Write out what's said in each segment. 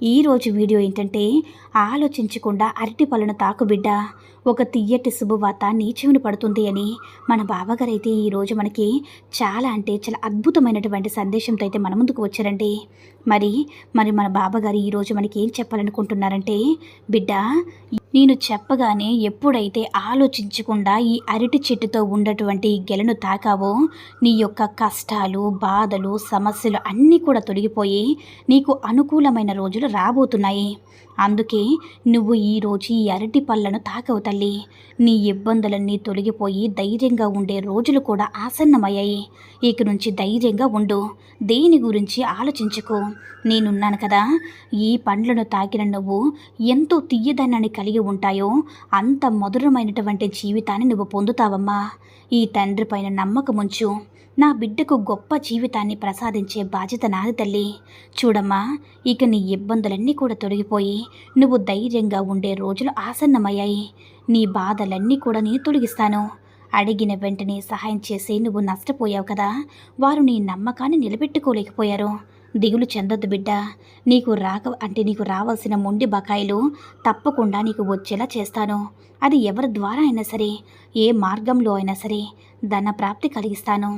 ఈరోజు వీడియో ఏంటంటే ఆలోచించకుండా అరటి పళ్ళను తాకు బిడ్డ. ఒక తీయటి శుభవార్త నీ చెవిని పడుతుంది అని మన బావగారు అయితే ఈరోజు మనకి చాలా అంటే చాలా అద్భుతమైనటువంటి సందేశంతో అయితే మన ముందుకు వచ్చారండి. మరి మరి మన బాబాగారు ఈరోజు మనకి ఏం చెప్పాలనుకుంటున్నారంటే బిడ్డ నేను చెప్పగానే ఎప్పుడైతే ఆలోచించకుండా ఈ అరటి చెట్టుతో ఉన్నటువంటి గెలను తాకావో నీ యొక్క కష్టాలు బాధలు సమస్యలు అన్నీ కూడా తొలగిపోయి నీకు అనుకూలమైన రోజులు రాబోతున్నాయి. అందుకే నువ్వు ఈరోజు ఈ అరటి పళ్ళను తాకవు తల్లి. నీ ఇబ్బందులన్నీ తొలగిపోయి ధైర్యంగా ఉండే రోజులు కూడా ఆసన్నమయ్యాయి. ఇక నుంచి ధైర్యంగా ఉండు. దేని గురించి ఆలోచించుకో. నేనున్నాను కదా ఈ పండ్లను తాకిన నువ్వు ఎంతో తీయదనాన్ని కలిగి ఉంటాయో? అంత మధురమైనటువంటి జీవితాన్ని నువ్వు పొందుతావమ్మా. ఈ తండ్రి పైన నమ్మకముంచు. నా బిడ్డకు గొప్ప జీవితాన్ని ప్రసాదించే బాధ్యత నాది తల్లి. చూడమ్మా ఇక నీ ఇబ్బందులన్నీ కూడా తొలగిపోయి నువ్వు ధైర్యంగా ఉండే రోజులు ఆసన్నమయ్యాయి. నీ బాధలన్నీ కూడా నేను తొలగిస్తాను. అడిగిన వెంటనే సహాయం చేసి నువ్వు నష్టపోయావు కదా. వారు నీ నమ్మకాన్ని నిలబెట్టుకోలేకపోయారు. దిగులు చెందొద్దు బిడ్డ. నీకు రాక అంటే నీకు రావాల్సిన మొండి బకాయిలు తప్పకుండా నీకు వచ్చేలా చేస్తాను. అది ఎవరి ద్వారా అయినా సరే ఏ మార్గంలో అయినా సరే ధన ప్రాప్తి కలిగిస్తాను.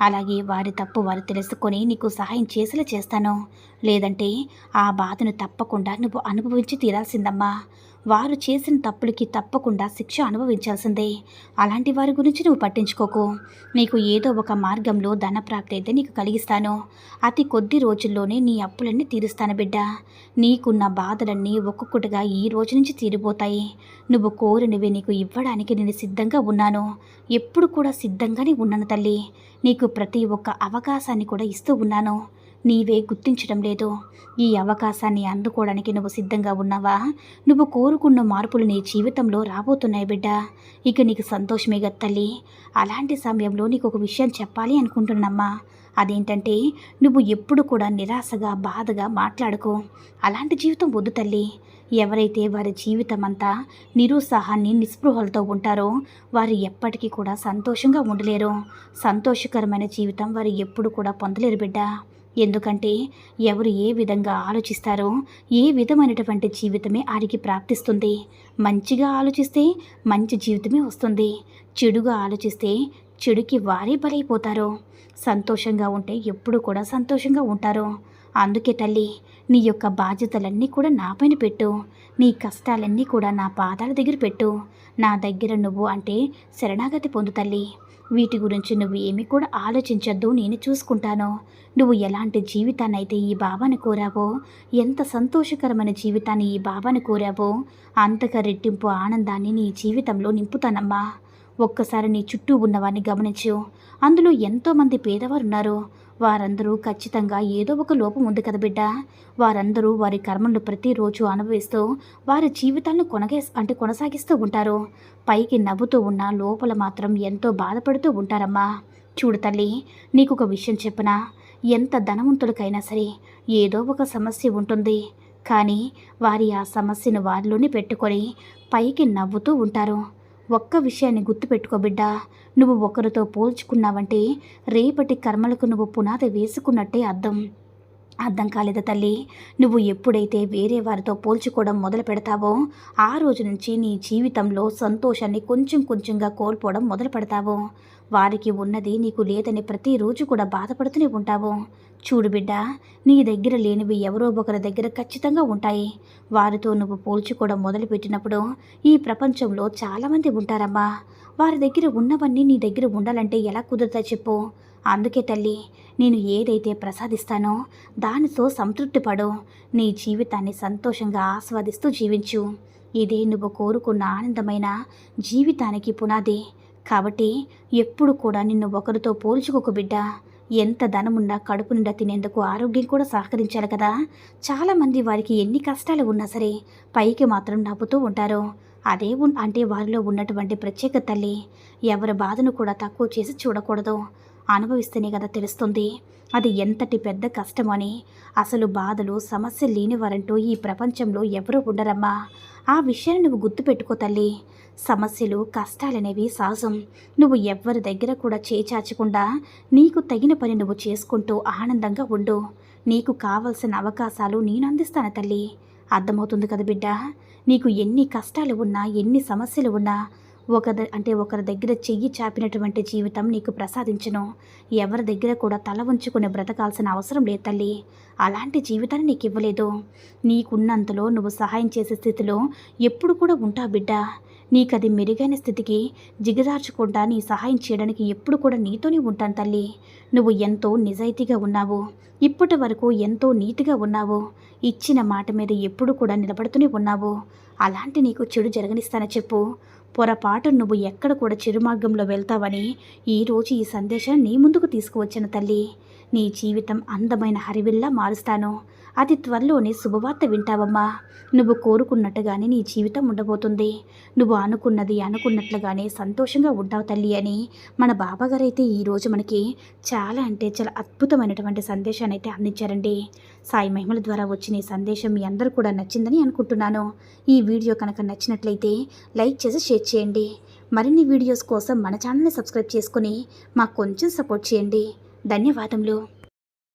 అలాగే వారి తప్పు వారు తెలుసుకొని నీకు సహాయం చేసేలా చేస్తాను. లేదంటే ఆ బాధను తప్పకుండా నువ్వు అనుభవించి తీరాల్సిందమ్మా. వారు చేసిన తప్పులకి తప్పకుండా శిక్ష అనుభవించాల్సిందే. అలాంటి వారి గురించి నువ్వు పట్టించుకోకు. నీకు ఏదో ఒక మార్గంలో ధనప్రాప్తి అయితే నీకు కలిగిస్తాను. అతి కొద్ది రోజుల్లోనే నీ అప్పులన్నీ తీరుస్తాను బిడ్డ. నీకున్న బాధలన్నీ ఒక్కొక్కటిగా ఈ రోజు నుంచి తీరిపోతాయి. నువ్వు కోరినవి నీకు ఇవ్వడానికి నేను సిద్ధంగా ఉన్నాను. ఎప్పుడు కూడా సిద్ధంగానే ఉన్నాను తల్లి. నీకు ప్రతి ఒక్క అవకాశాన్ని కూడా ఇస్తూ ఉన్నాను. నీవే గుర్తించడం లేదు? ఈ అవకాశాన్ని అందుకోవడానికి నువ్వు సిద్ధంగా ఉన్నావా? నువ్వు కోరుకున్న మార్పులు నీ జీవితంలో రాబోతున్నాయి బిడ్డ. ఇక నీకు సంతోషమే తల్లి. అలాంటి సమయంలో నీకు ఒక విషయం చెప్పాలి అనుకుంటున్నామ్మా అదేంటంటే నువ్వు ఎప్పుడు కూడా నిరాశగా బాధగా మాట్లాడుకో. అలాంటి జీవితం వద్దు తల్లి. ఎవరైతే వారి జీవితం అంతా నిరుత్సాహాన్ని నిస్పృహలతో ఉంటారో వారు ఎప్పటికీ కూడా సంతోషంగా ఉండలేరు. సంతోషకరమైన జీవితం వారు ఎప్పుడు కూడా పొందలేరు బిడ్డ. ఎందుకంటే ఎవరు ఏ విధంగా ఆలోచిస్తారో ఏ విధమైనటువంటి జీవితమే వారికి ప్రాప్తిస్తుంది. మంచిగా ఆలోచిస్తే మంచి జీవితమే వస్తుంది. చెడుగా ఆలోచిస్తే చెడుకి వారే బలైపోతారు. సంతోషంగా ఉంటే ఎప్పుడు కూడా సంతోషంగా ఉంటారు. అందుకే తల్లి నీ యొక్క బాధ్యతలన్నీ కూడా నాపైన పెట్టు. నీ కష్టాలన్నీ కూడా నా పాదాల దగ్గర పెట్టు. నా దగ్గర నువ్వు అంటే శరణాగతి పొందు తల్లి. వీటి గురించి నువ్వు ఏమి కూడా ఆలోచించొద్దు నేను చూసుకుంటాను. నువ్వు ఎలాంటి జీవితాన్ని అయితే ఈ బాబాను కోరావో ఎంత సంతోషకరమైన జీవితాన్ని ఈ బాబాను కోరావో అంతగా రెట్టింపు ఆనందాన్ని నీ జీవితంలో నింపుతానమ్మా. ఒక్కసారి నీ చుట్టూ ఉన్నవారిని గమనించు. అందులో ఎంతోమంది పేదవారు ఉన్నారు. వారందరూ ఖచ్చితంగా ఏదో ఒక లోపం ఉంది కదా బిడ్డ. వారందరూ వారి కర్మను ప్రతిరోజు అనుభవిస్తూ వారి జీవితాలను కొనగే అంటే కొనసాగిస్తూ ఉంటారు. పైకి నవ్వుతూ ఉన్న లోపల మాత్రం ఎంతో బాధపడుతూ ఉంటారమ్మా. చూడు తల్లి నీకు ఒక విషయం చెప్పనా? ఎంత ధనవంతుడికైనా సరే ఏదో ఒక సమస్య ఉంటుంది. కానీ వారి ఆ సమస్యను వారిలోనే పెట్టుకొని పైకి నవ్వుతూ ఉంటారు. ఒక్క విషయాన్ని గుర్తుపెట్టుకో బిడ్డ. నువ్వు ఒకరితో పోల్చుకున్నావంటే రేపటి కర్మలకు నువ్వు పునాది వేసుకున్నట్టే అర్థం. అర్థం కాలేదా తల్లి? నువ్వు ఎప్పుడైతే వేరే వారితో పోల్చుకోవడం మొదలు పెడతావో ఆ రోజు నుంచి నీ జీవితంలో సంతోషాన్ని కొంచెం కొంచెంగా కోల్పోవడం మొదలు పెడతావు. వారికి ఉన్నది నీకు లేదని ప్రతిరోజు కూడా బాధపడుతూనే ఉంటావు. చూడు బిడ్డ నీ దగ్గర లేనివి ఎవరో ఒకరి దగ్గర ఖచ్చితంగా ఉంటాయి. వారితో నువ్వు పోల్చుకోవడం మొదలుపెట్టినప్పుడు ఈ ప్రపంచంలో చాలామంది ఉంటారమ్మా. వారి దగ్గర ఉన్నవన్నీ నీ దగ్గర ఉండాలంటే ఎలా కుదురుతా చెప్పు. అందుకే తల్లి నేను ఏదైతే ప్రసాదిస్తానో దానితో సంతృప్తి పడు. నీ జీవితాన్ని సంతోషంగా ఆస్వాదిస్తూ జీవించు. ఇదే నువ్వు కోరుకున్న ఆనందమైన జీవితానికి పునాది. కాబట్టి ఎప్పుడు కూడా నిన్ను ఒకరితో పోల్చుకోకు బిడ్డ. ఎంత ధనమున్నా కడుపు నిండా తినేందుకు ఆరోగ్యం కూడా సహకరించాలి కదా. చాలామంది వారికి ఎన్ని కష్టాలు ఉన్నా సరే పైకి మాత్రం నవ్వుతూ ఉంటారు. అదే అంటే వారిలో ఉన్నటువంటి ప్రత్యేక తల్లి. ఎవరి బాధను కూడా తక్కువ చేసి చూడకూడదు. అనుభవిస్తేనే కదా తెలుస్తుంది. అది ఎంతటి పెద్ద కష్టమని అసలు బాధలు సమస్య లేనివారంటూ ఈ ప్రపంచంలో ఎవరూ ఉండరమ్మా. ఆ విషయాన్ని నువ్వు గుర్తుపెట్టుకో తల్లి. సమస్యలు కష్టాలనేవి సహజం. నువ్వు ఎవ్వరి దగ్గర కూడా చేచాచకుండా నీకు తగిన పని నువ్వు చేసుకుంటూ ఆనందంగా ఉండు. నీకు కావలసిన అవకాశాలు నేను అందిస్తాను తల్లి. అర్థమవుతుంది కదా బిడ్డ? నీకు ఎన్ని కష్టాలు ఉన్నా ఎన్ని సమస్యలు ఉన్నా ఒక ద- అంటే ఒకరి దగ్గర చెయ్యి చాపినటువంటి జీవితం నీకు ప్రసాదించను. ఎవరి దగ్గర కూడా తల ఉంచుకుని బ్రతకాల్సిన అవసరం లేదు తల్లి. అలాంటి జీవితాన్ని నీకు ఇవ్వలేదు. నీకున్నంతలో నువ్వు సహాయం చేసే స్థితిలో ఎప్పుడు కూడా ఉంటావు బిడ్డ. నీకది మెరుగైన స్థితికి జిగజార్చకుండా నీ సహాయం చేయడానికి ఎప్పుడు కూడా నీతోనే ఉంటాను తల్లి. నువ్వు ఎంతో నిజాయితీగా ఉన్నావు. ఇప్పటి వరకు ఎంతో నీతిగా ఉన్నావు. ఇచ్చిన మాట మీద ఎప్పుడు కూడా నిలబడుతూనే ఉన్నావు. అలాంటి నీకు చెడు జరగనిస్తానని చెప్పు. పొరపాటు నువ్వు ఎక్కడ కూడా చిరుమార్గంలో వెళ్తావని ఈరోజు ఈ సందేశాన్ని నీ ముందుకు తీసుకువచ్చిన తల్లి. నీ జీవితం అందమైన హరివిల్లా మారుస్తాను. అతి త్వరలోనే శుభవార్త వింటావమ్మా. నువ్వు కోరుకున్నట్టుగానే నీ జీవితం ఉండబోతుంది. నువ్వు అనుకున్నది అనుకున్నట్లుగానే సంతోషంగా ఉంటావు తల్లి అని మన బాబాగారైతే ఈరోజు మనకి చాలా అంటే చాలా అద్భుతమైనటువంటి సందేశాన్ని అయితే అందించారండి. సాయి మహిమల ద్వారా వచ్చిన ఈ సందేశం మీ అందరూ కూడా నచ్చిందని అనుకుంటున్నాను. ఈ వీడియో కనుక నచ్చినట్లయితే లైక్ చేసి షేర్ చేయండి. మరిన్ని వీడియోస్ కోసం మన ఛానల్ని సబ్స్క్రైబ్ చేసుకుని మాకు కొంచెం సపోర్ట్ చేయండి. ధన్యవాదములు.